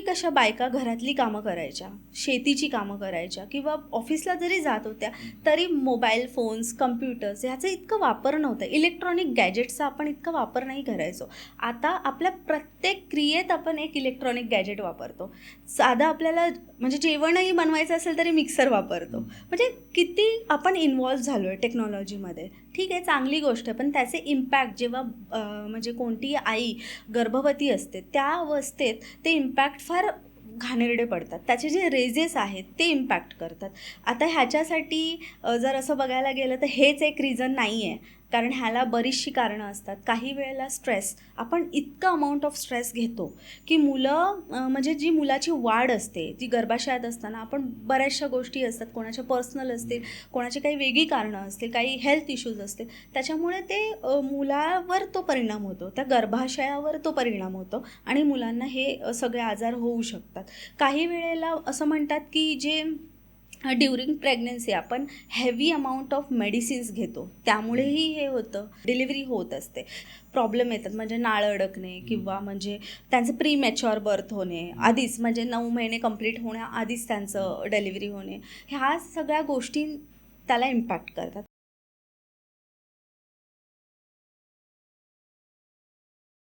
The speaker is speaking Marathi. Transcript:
कशा बायका घरातली कामं करायच्या शेतीची कामं करायच्या किंवा ऑफिसला जरी जात होत्या तरी मोबाईल फोन्स कम्प्युटर्स ह्याचा इतकं वापर नव्हता. इलेक्ट्रॉनिक गॅजेट्सचा आपण इतका वापर नाही करायचो. आता आपल्या प्रत्येक क्रियेत आपण एक इलेक्ट्रॉनिक गॅजेट वापरतो. साधं आपल्याला म्हणजे जेवणही बनवायचं असेल तरी मिक्सर वापरतो. म्हणजे किती आपण इन्वॉल्व्ह झालो आहे टेक्नॉलॉजीमध्ये ठीक आहे चांगली गोष्ट आहे पण त्याचे इम्पॅक्ट जेव्हा म्हणजे कोणती आई गर्भवती असते त्या अवस्थेत ते इम्पॅक्ट फार घाणेरडे पडतात. त्याचे जे रेजेस आहेत ते इम्पॅक्ट करतात. आता ह्याच्यासाठी जर असं बघायला गेलं तर हेच एक रिझन नाही आहे कारण ह्याला बरीचशी कारणं असतात. काही वेळेला स्ट्रेस आपण इतकं अमाऊंट ऑफ स्ट्रेस घेतो की मुलं म्हणजे जी मुलाची वाढ असते जी गर्भाशयात असताना आपण बऱ्याचशा गोष्टी असतात कोणाच्या पर्सनल असतील कोणाची काही वेगळी कारणं असतील काही हेल्थ इश्यूज असतील त्याच्यामुळे ते मुलावर तो परिणाम होतो त्या गर्भाशयावर तो परिणाम होतो आणि मुलांना हे सगळे आजार होऊ शकतात. काही वेळेला असं म्हणतात की जे ड्युरिंग प्रेग्नन्सी आपण हेवी अमाऊंट ऑफ मेडिसिन्स घेतो. त्यामुळेही हे होतं. डिलिव्हरी होत असते. प्रॉब्लेम येतात. म्हणजे नाळ अडकणे किंवा म्हणजे त्यांचं प्री मॅच्युअर बर्थ होणे. आधीच म्हणजे नऊ महिने कंप्लीट होण्याआधीच त्यांचं डिलिव्हरी होणे. ह्या सगळ्या गोष्टी त्याला इम्पॅक्ट करतात.